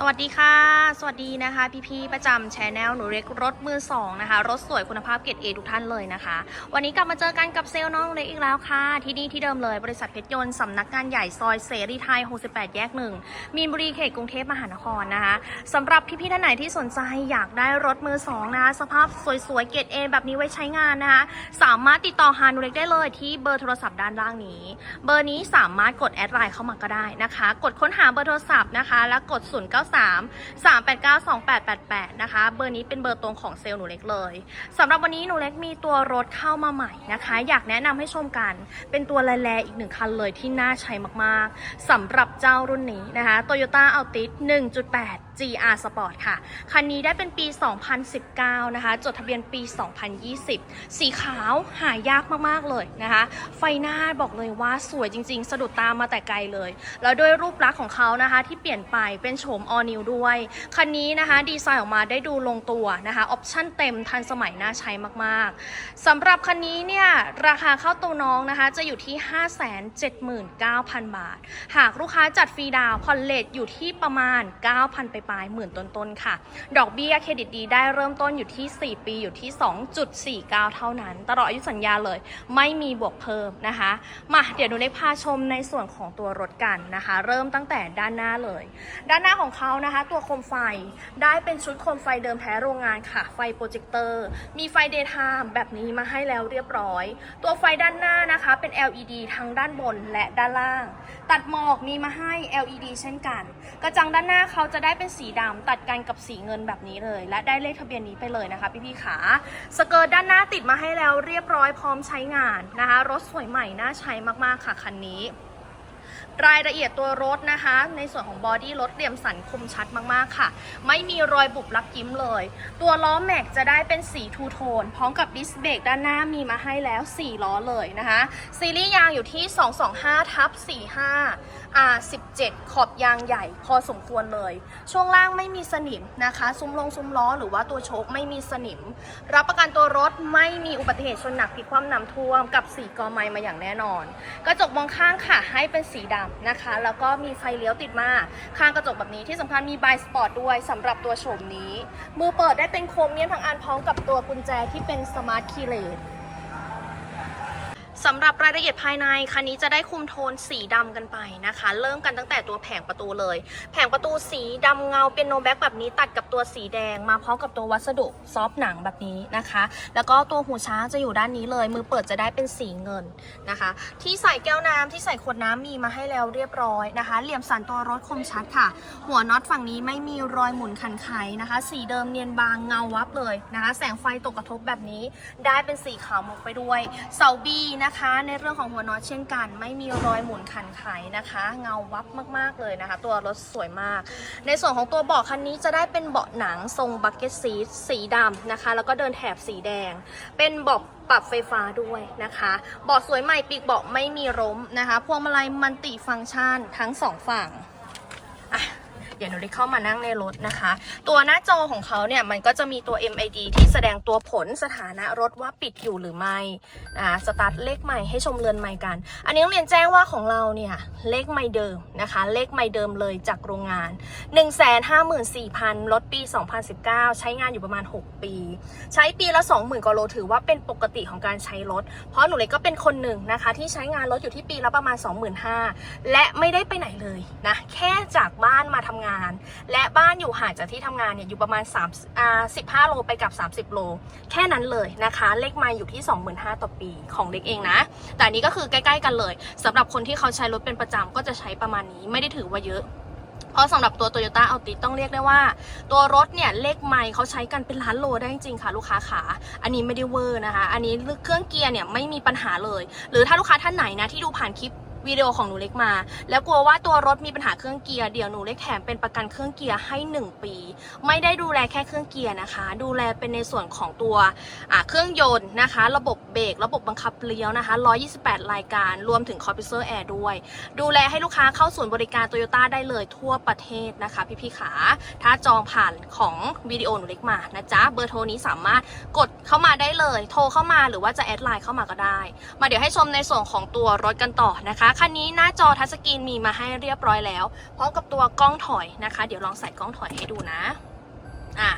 สวัสดีค่ะ สวัสดีนะคะ พี่ๆประจำแชนแนลหนูเล็กรถมือสองนะคะ รถสวยคุณภาพเกรดเอทุกท่านเลยนะคะ วันนี้กลับมาเจอกันกับเซลล์น้องเล็กอีกแล้วค่ะ ที่นี่ที่เดิมเลยบริษัทเพชรยนต์สำนักงานใหญ่ซอยเสรีไทย 68 แยกหนึ่งมีนบุรีเขตกรุงเทพมหานครนะคะสำหรับพี่ๆท่านไหนที่สนใจอยากได้รถมือสองนะคะ สภาพสวยๆเกรดเอแบบนี้ไว้ใช้งานนะคะ สามารถติดต่อหาหนูเล็กได้เลยที่เบอร์โทรศัพท์ด้านล่างนี้ เบอร์นี้สามารถกดแอดไลน์เข้ามาก็ได้นะคะ กดค้นหาเบอร์โทรศัพท์นะคะ แล้วกด0 9 3 3 8 9 2 8 8 8 นะคะ เบอร์นี้เป็นเบอร์ตรงของเซลล์หนูเล็กเลยสำหรับวันนี้หนูเล็กมีตัวรถเข้ามาใหม่นะคะ อยากแนะนำให้ชมกัน เป็นตัวแลๆอีกหนึ่งคันเลยที่น่าใช้มากๆสำหรับเจ้ารุ่นนี้นะคะ Toyota Altis 1.8 GR Sport ค่ะ คันนี้ได้เป็นปี 2019 นะคะ จดทะเบียนปี 2020 สีขาวหายากมาก ๆ เลยนะคะ ไฟหน้าบอกเลยว่าสวยจริง ๆ สะดุดตามาแต่ไกลเลย แล้วด้วยรูปลักษณ์ของเขานะคะ ที่เปลี่ยนไปเป็นโฉม all new ด้วย คันนี้นะคะ ดีไซน์ออกมาได้ดูลงตัวนะคะ ออปชั่นเต็มทันสมัยน่าใช้มากๆสำหรับคันนี้เนี่ย ราคาเข้าตัวน้องนะคะ จะอยู่ที่ 579,000 บาท หากลูกค้าจัดฟรีดาวน์ผ่อนเลทอยู่ที่ประมาณ 9,000 ไปปลายหมื่นต้นๆค่ะ ดอกเบี้ยเครดิตดีได้เริ่มต้นอยู่ที่ 4 ปีอยู่ที่ 2.49 เท่านั้น ตลอดอายุสัญญาเลย ไม่มีบวกเพิ่มนะคะ มาเดี๋ยวหนูเล็กพาชมในส่วนของตัวรถกันนะคะ เริ่มตั้งแต่ด้านหน้าเลย ด้านหน้าของเขานะคะ ตัวโคมไฟได้เป็นชุดโคมไฟเดิมแท้โรงงานค่ะ ไฟโปรเจคเตอร์ มีไฟเดย์ไทม์แบบนี้มาให้แล้วเรียบร้อย ตัวไฟด้านหน้านะคะเป็น LED ทั้งด้านบนและด้านล่าง ตัดหมอกมีมาให้ LED เช่นกัน กระจังด้านหน้าเขาจะได้เป็นสีดำตัดกันกับสีเงินแบบนี้เลย และได้เลขทะเบียนนี้ไปเลยนะคะพี่ๆขาสเกิร์ตด้านหน้าติดมาให้แล้วเรียบร้อยพร้อมใช้งานนะคะ รถสวยใหม่น่าใช้มากๆค่ะคันนี้ รายละเอียดตัวรถนะคะ ในส่วนของบอดี้รถเรียมสันคมชัดมากๆค่ะ ไม่มีรอยบุบลักยิ้มเลย ตัวล้อแม็กจะได้เป็นสีทูโทน พร้อมกับดิสเบรกด้านหน้ามีมาให้แล้ว 4 ล้อเลยนะคะ ซีรีส์ยางอยู่ที่ 225ทับ45 R 17 ขอบยางใหญ่พอสมควรเลย ช่วงล่างไม่มีสนิมนะคะ ซุ้มลงซุ้มล้อหรือว่าตัวโชคไม่มีสนิม รับประกันตัวรถไม่มีอุบัติเหตุชนหนักพลิกคว่ำน้ำท่วมกับสีกอไม้มาอย่างแน่นอน กระจกมองข้างค่ะให้เป็นสีดำนะคะ แล้วก็มีไฟเลี้ยวติดมาข้างกระจกแบบนี้ที่สำคัญมีบายสปอร์ตด้วยสำหรับตัวโฉมนี้ มือเปิดได้เป็นโครเมียมทั้งอันพร้อมกับตัวกุญแจที่เป็นสมาร์ทคีย์เลส สำหรับรายละเอียดภายในคันนี้จะได้คุมโทนสีดำกันไปนะคะ เริ่มกันตั้งแต่ตัวแผงประตูเลย แผงประตูสีดำเงาเป็นโนแบ็กแบบนี้ตัดกับตัวสีแดง มาพร้อมกับตัววัสดุซอฟต์หนังแบบนี้นะคะ แล้วก็ตัวหูช้างจะอยู่ด้านนี้เลย มือเปิดจะได้เป็นสีเงินนะคะ ที่ใส่แก้วน้ำที่ใส่ขวดน้ำมีมาให้แล้วเรียบร้อยนะคะ เหลี่ยมสันตัวรถคมชัดค่ะ หัวน็อตฝั่งนี้ไม่มีรอยหมุนคันไขนะคะ สีเดิมเนียนบางเงาวับเลยนะคะ แสงไฟตกกระทบแบบนี้ ได้เป็นสีขาวมุกไปด้วยเสาบีนะคะ ในเรื่องของหัวน็อตเช่นกัน ไม่มีรอยหมุนคันไขนะคะ เงาวับมากๆเลยนะคะ ตัวรถสวยมาก ในส่วนของตัวเบาะคันนี้จะได้เป็นเบาะหนังทรงบักเก็ตซีทสีดำนะคะ แล้วก็เดินแถบสีแดง เป็นเบาะปรับไฟฟ้าด้วยนะคะ เบาะสวยใหม่ปีกเบาะไม่มีล้มนะคะ พวงมาลัยมันติฟังก์ชันทั้งสองฝั่งอะ เดี๋ยวหนูได้เข้ามานั่งในรถนะคะ ตัวหน้าจอของเขาเนี่ยมันก็จะมีตัว MID ที่แสดงตัวผลสถานะรถว่าปิดอยู่หรือไม่อ่าสตาร์ทเลขใหม่ให้ชมเรือนใหม่กัน อันนี้ต้องเรียนแจ้งว่าของเราเนี่ยเลขไม่เดิมนะคะ เลขไม่เดิมเลยจากโรงงาน 154,000รถปี 2019 ใช้งานอยู่ประมาณ 6 ปี ใช้ปีละ 20,000กว่าโลถือว่าเป็นปกติของการใช้รถ เพราะหนูเล็กก็เป็นคนหนึ่งนะคะ ที่ใช้งานรถอยู่ที่ปีละประมาณ 25,000และไม่ได้ไปไหนเลยนะแค่จากบ้านมาทำงานและบ้านอยู่ห่างจากที่ทำงานเนี่ยอยู่ประมาณ3อ่า15 โลไปกับ 30 โล แค่นั้นเลยนะคะ เลขไมาอยู่ที่ 25,000ต่อปีของเล็กเองนะ แต่นี้ก็คือใกล้ๆกันเลยสำหรับคนที่เขาใช้รถเป็นประจำก็จะใช้ประมาณนี้ไม่ได้ถือว่าเยอะเพราะสำหรับตัว Toyota a l t i ต้องเรียกได้ว่า ตัวรถเนี่ยเลขไมล์เขาใช้กันเป็นล้านโลได้จริงๆค่ะ ลูกค้าขาอันนี้ไม่ได้เวอร์นะคะ อันนี้เครื่องเกียร์เนี่ยไม่มีปัญหาเลย หรือถ้าลูกค้าท่านไหนนะที่ดูผ่านคลิป วิดีโอของหนูเล็กมา แล้วกลัวว่าตัวรถมีปัญหาเครื่องเกียร์เดี๋ยวหนูเล็กแถมเป็นประกันเครื่องเกียร์ให้ 1 ปี ไม่ได้ดูแลแค่เครื่องเกียร์นะคะ ดูแลเป็นในส่วนของตัวเครื่องยนต์นะคะ ระบบเบรกระบบบังคับเลี้ยวนะคะ 128 รายการรวมถึงคอมพิวเตอร์แอร์ด้วย ดูแลให้ลูกค้าเข้าศูนย์บริการโตโยต้าได้เลยทั่วประเทศนะคะ พี่ๆขาถ้าจองผ่านของวิดีโอหนูเล็กมานะจ๊ะเบอร์โทรนี้สามารถกดเข้ามาได้เลย โทรเข้ามาหรือว่าจะแอดไลน์เข้ามาก็ได้ มาเดี๋ยวให้ชมในส่วนของตัวรถกันต่อนะคะคันนี้หน้าจอทัชสกรีนมีมาให้เรียบร้อยแล้วพร้อมกับตัวกล้องถอยนะคะ เดี๋ยวลองใส่กล้องถอยให้ดูนะ อ่า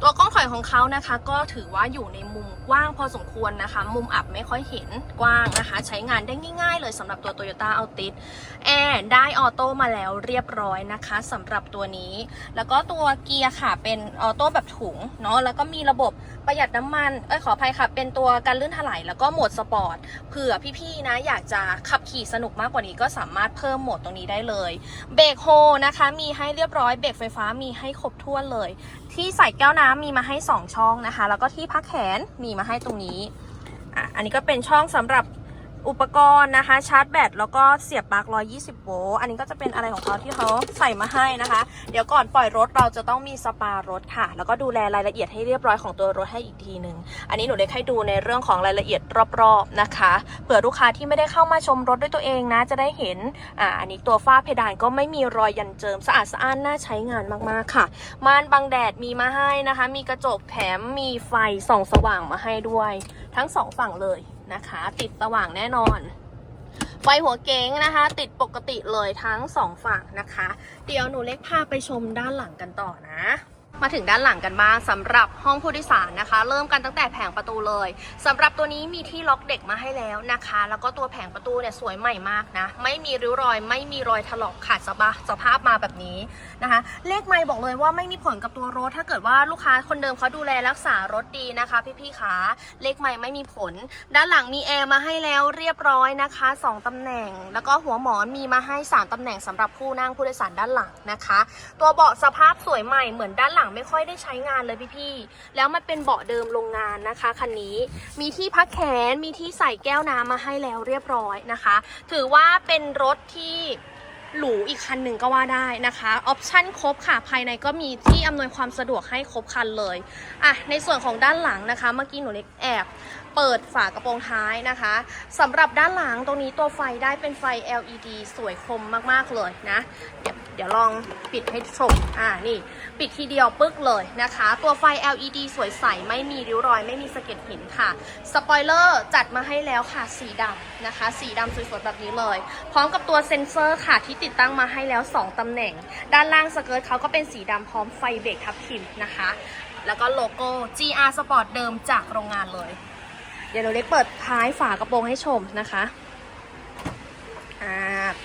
ตัวกล้องถอยของเขานะคะ ก็ถือว่าอยู่ในมุมกว้างพอสมควรนะคะ มุมอับไม่ค่อยเห็นกว้างนะคะ ใช้งานได้ง่ายๆเลยสำหรับตัว Toyota Altis แอร์ได้ออโต้มาแล้วเรียบร้อยนะคะสำหรับตัวนี้ แล้วก็ตัวเกียร์ค่ะเป็นออโต้แบบถุงเนาะแล้วก็มีระบบประหยัดน้ำมันเอ้ยขออภัยค่ะ เป็นตัวการลื่นถลายแล้วก็โหมดสปอร์ตเผื่อพี่ๆนะอยากจะขับขี่สนุกมากกว่านี้ก็สามารถเพิ่มโหมดตรงนี้ได้เลยเบรกโฮนะคะ มีให้เรียบร้อยเบรกไฟฟ้ามีให้ครบถ้วนเลย ที่ที่ใส่แก้วน้ำมีมาให้ 2 ช่องนะคะ แล้วก็ที่พักแขนมีมาให้ตรงนี้อะอันนี้ก็เป็นช่องสำหรับ อุปกรณ์นะคะ ชาร์จแบตแล้วก็เสียบปลั๊ก 120 โวลต์ อันนี้ก็จะเป็นอะไรของเขาที่เขาใส่มาให้นะคะ เดี๋ยวก่อนปล่อยรถเราจะต้องมีสปารถค่ะ แล้วก็ดูแลรายละเอียดให้เรียบร้อยของตัวรถให้อีกทีหนึ่ง อันนี้หนูเล็กให้ดูในเรื่องของรายละเอียดรอบๆนะคะ เผื่อลูกค้าที่ไม่ได้เข้ามาชมรถด้วยตัวเองนะ จะได้เห็น อ่า อันนี้ตัวฝ้าเพดานก็ไม่มีรอยยันเจิม สะอาดสะอ้านน่าใช้งานมากๆค่ะ ม่านบังแดดมีมาให้นะคะ มีกระจกแถมมีไฟส่องสว่างมาให้ด้วย ทั้งสองฝั่งเลย นะคะ ติดสว่างแน่นอน ไฟหัวเก๋งนะคะ ติดปกติเลยทั้งสองฝั่งนะคะ เดี๋ยวหนูเล็กพาไปชมด้านหลังกันต่อนะ มาถึงด้านหลังกันบ้างสำหรับห้องผู้โดยสารนะคะ เริ่มกันตั้งแต่แผงประตูเลยสำหรับตัวนี้มีที่ล็อกเด็กมาให้แล้วนะคะ แล้วก็ตัวแผงประตูเนี่ยสวยใหม่มากนะ ไม่มีริ้วรอย ไม่มีรอยถลอกขาดสภาพสภาพมาแบบนี้นะคะ เลขไม่บอกเลยว่าไม่มีผลกับตัวรถ ถ้าเกิดว่าลูกค้าคนเดิมเขาดูแลรักษารถดีนะคะ พี่ๆขาเลขไม่ไม่มีผล ด้านหลังมีแอร์มาให้แล้วเรียบร้อยนะคะสองตำแหน่ง แล้วก็หัวหมอนมีมาให้สามตำแหน่งสำหรับผู้นั่งผู้โดยสารด้านหลังนะคะ ตัวเบาะสภาพสวยใหม่เหมือนด้านหลังไม่ค่อยได้ใช้งานเลยพี่ๆ แล้วมันเป็นเบาะเดิมโรงงานนะคะคันนี้ มีที่พักแขน มีที่ใส่แก้วน้ำมาให้แล้วเรียบร้อยนะคะ ถือว่าเป็นรถที่หรูอีกคันหนึ่งก็ว่าได้นะคะออปชั่นครบค่ะภายในก็มีที่อำนวยความสะดวกให้ครบคันเลยอะในส่วนของด้านหลังนะคะ เมื่อกี้หนูเล็กแอบ เปิดฝากระโปรงท้ายนะคะสำหรับด้านหลังตรงนี้ตัวไฟได้เป็นไฟ LED สวยคมมากๆเลยนะเดี๋ยว เดี๋ยวลองปิดให้ชม อ่า นี่ ปิดทีเดียวปึ๊กเลยนะคะ ตัวไฟ LED สวยใส ไม่มีริ้วรอย ไม่มีสะเก็ดหินค่ะ สปอยเลอร์จัดมาให้แล้วค่ะ สีดำนะคะ สีดำสวยๆแบบนี้เลย พร้อมกับตัวเซ็นเซอร์ค่ะ ที่ติดตั้งมาให้แล้ว 2ตำแหน่ง ด้านล่างสเกิร์ตเขาก็เป็นสีดำพร้อมไฟเบรกทับทิมนะคะ แล้วก็โลโก้ GR Sport เดิมจากโรงงานเลย เดี๋ยวเราเล็กเปิดท้ายฝากระโปรงให้ชมนะคะ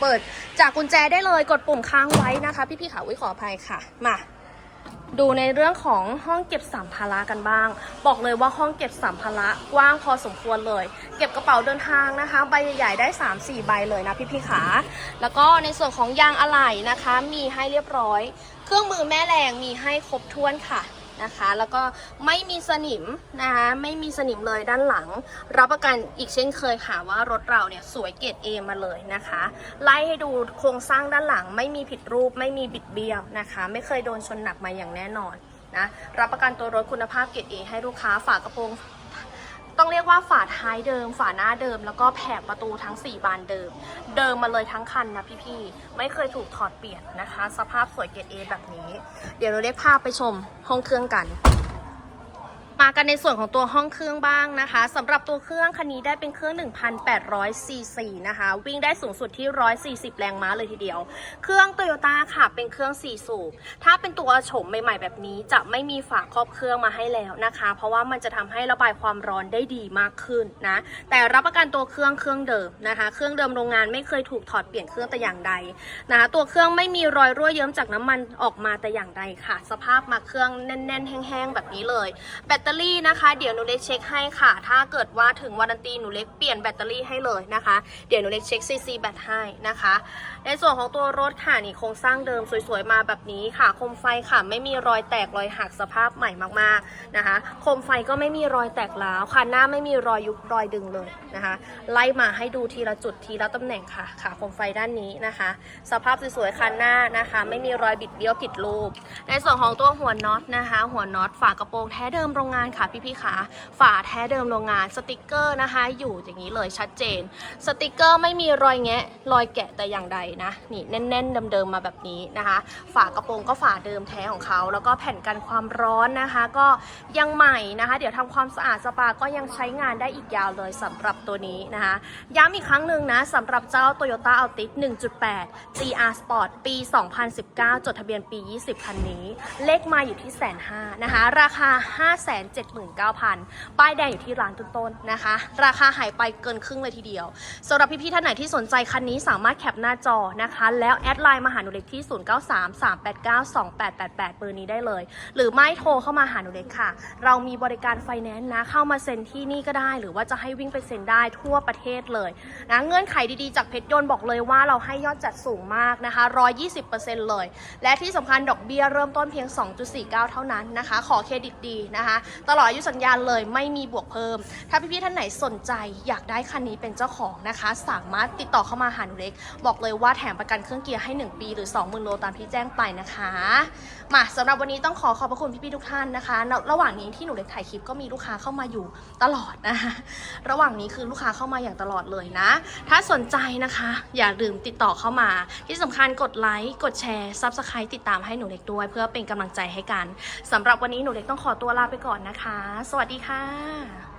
เปิดจากกุญแจได้เลยกดปุ่มค้างไว้นะคะ พี่ๆขาวิขออภัยค่ะมาดูในเรื่องของห้องเก็บสัมภาระกันบ้าง บอกเลยว่าห้องเก็บสัมภาระกว้างพอสมควรเลย เก็บกระเป๋าเดินทางนะคะ ใบใหญ่ๆได้ 3-4 ใบเลยนะพี่ๆขา แล้วก็ในส่วนของยางอะไหล่นะคะ มีให้เรียบร้อย เครื่องมือแม่แรงมีให้ครบถ้วนค่ะ นะคะ แล้วก็ไม่มีสนิมนะคะไม่มีสนิมเลยด้านหลัง รับประกันอีกเช่นเคยค่ะว่ารถเราเนี่ยสวยเกรดเอมาเลยนะคะ ไล่ให้ดูโครงสร้างด้านหลัง ไม่มีผิดรูปไม่มีบิดเบี้ยวนะคะ ไม่เคยโดนชนหนักมาอย่างแน่นอนนะรับประกันตัวรถคุณภาพเกรดเอให้ลูกค้าฝากระโปรง ต้องเรียกว่าฝาท้ายเดิม ฝาหน้าเดิม แล้วก็แผงประตูทั้ง 4 บานเดิม เดิมมาเลยทั้งคันนะพี่ๆ ไม่เคยถูกถอดเปลี่ยนนะคะ สภาพสวยเกรดเอแบบนี้ เดี๋ยวเราได้พาไปชมห้องเครื่องกัน มากันในส่วนของตัวห้องเครื่องบ้างนะคะสำหรับตัวเครื่องคันนี้ได้เป็นเครื่อง 1,800 ซีซีนะคะ วิ่งได้สูงสุดที่ 140 แรงม้าเลยทีเดียว เครื่องโตโยต้าค่ะ เป็นเครื่อง 4 สูบ ถ้าเป็นตัวโฉมใหม่ ๆ แบบนี้จะไม่มีฝาครอบเครื่องมาให้แล้วนะคะ เพราะว่ามันจะทำให้ระบายความร้อนได้ดีมากขึ้นนะ แต่รับประกันตัวเครื่องเครื่องเดิมนะคะ เครื่องเดิมโรงงานไม่เคยถูกถอดเปลี่ยนเครื่องแต่อย่างใดนะคะตัวเครื่องไม่มีรอยรั่วเยิ้มจากน้ำมันออกมาแต่อย่างใดค่ะ สภาพมาเครื่องแน่น ๆ แห้งๆแบบนี้เลยแบตเตอรี่นะคะ เดี๋ยวหนูเล็กเช็คให้ค่ะ ถ้าเกิดว่าถึงวารันตีหนูเล็กเปลี่ยนแบตเตอรี่ให้เลยนะคะ เดี๋ยวหนูเล็กเช็คซีซีแบตให้นะคะ ในส่วนของตัวรถค่ะนี่โครงสร้างเดิมสวยๆมาแบบนี้ค่ะ โคมไฟค่ะ ไม่มีรอยแตกรอยหักสภาพใหม่มากๆนะคะ โคมไฟก็ไม่มีรอยแตกร้าวคันหน้าไม่มีรอยยุบรอยดึงเลยนะคะ ไล่มาให้ดูทีละจุดทีละตำแหน่งค่ะ ค่ะโคมไฟด้านนี้นะคะ สภาพสวยๆคันหน้านะคะ ไม่มีรอยบิดเบี้ยวผิดรูป ในส่วนของตัวหัวน็อตนะคะ หัวน็อตฝากระโปรงแท้เดิมโรงงานงานค่ะพี่ๆค่ะฝาแท้เดิมโรงงานสติกเกอร์นะคะ อยู่อย่างนี้เลยชัดเจน สติกเกอร์ไม่มีรอยแงะรอยแกะแต่อย่างใดนะนี่แน่น ๆ เดิมๆมาแบบนี้นะคะ ฝากระโปรงก็ฝาเดิมแท้ของเขา แล้วก็แผ่นกันความร้อนนะคะ ก็ยังใหม่นะคะ เดี๋ยวทำความสะอาดสปาก็ยังใช้งานได้อีกยาวเลยสำหรับตัวนี้นะคะ ย้ำอีกครั้งหนึ่งนะสำหรับเจ้า Toyota Altis 1.8 GR Sport ปี 2019 จดทะเบียนปี 20 คันนี้ เลขมาอยู่ที่แสนห้านะคะ ราคา579,000 ป้ายแดงอยู่ที่ร้านต้นๆนะคะ ราคาหายไปเกินครึ่งเลยทีเดียวสำหรับพี่ๆท่านไหนที่สนใจคันนี้สามารถแคปหน้าจอนะคะ แล้วแอดไลน์มาหาหนูเล็กที่ 0933892888 เบอร์นี้ได้เลย หรือไม่โทรเข้ามาหาหนูเล็กค่ะ เรามีบริการไฟแนนซ์นะ เข้ามาเซ็นที่นี่ก็ได้ หรือว่าจะให้วิ่งไปเซ็นได้ทั่วประเทศเลยนะเงื่อนไขดีๆจากเพชรยนต์บอกเลยว่าเราให้ยอดจัดสูงมากนะคะ 120%เลย และที่สำคัญดอกเบี้ยเริ่มต้นเพียง 2.49 เท่านั้นนะคะ ขอเครดิตดีนะคะตลอดอายุสัญญาเลยไม่มีบวกเพิ่ม ถ้าพี่ๆท่านไหนสนใจอยากได้คันนี้เป็นเจ้าของนะคะ สามารถติดต่อเข้ามาหาหนูเล็ก บอกเลยว่าแถมประกันเครื่องเกียร์ให้ 1 ปีหรือ 20,000โลตามที่แจ้งไปนะคะ มาสำหรับวันนี้ต้องขอขอบพระคุณพี่ๆทุกท่านนะคะ ระหว่างนี้ที่หนูเล็กถ่ายคลิปก็มีลูกค้าเข้ามาอยู่ตลอดนะคะระหว่างนี้คือลูกค้าเข้ามาอย่างตลอดเลยนะ ถ้าสนใจนะคะ อย่าลืมติดต่อเข้ามา ที่สำคัญกดไลค์กดแชร์ซับสไครต์ติดตามให้หนูเล็กด้วย เพื่อเป็นกำลังใจให้กันสำหรับวันนี้หนูเล็กต้องขอตัวลาไปก่อนนะคะ สวัสดีค่ะ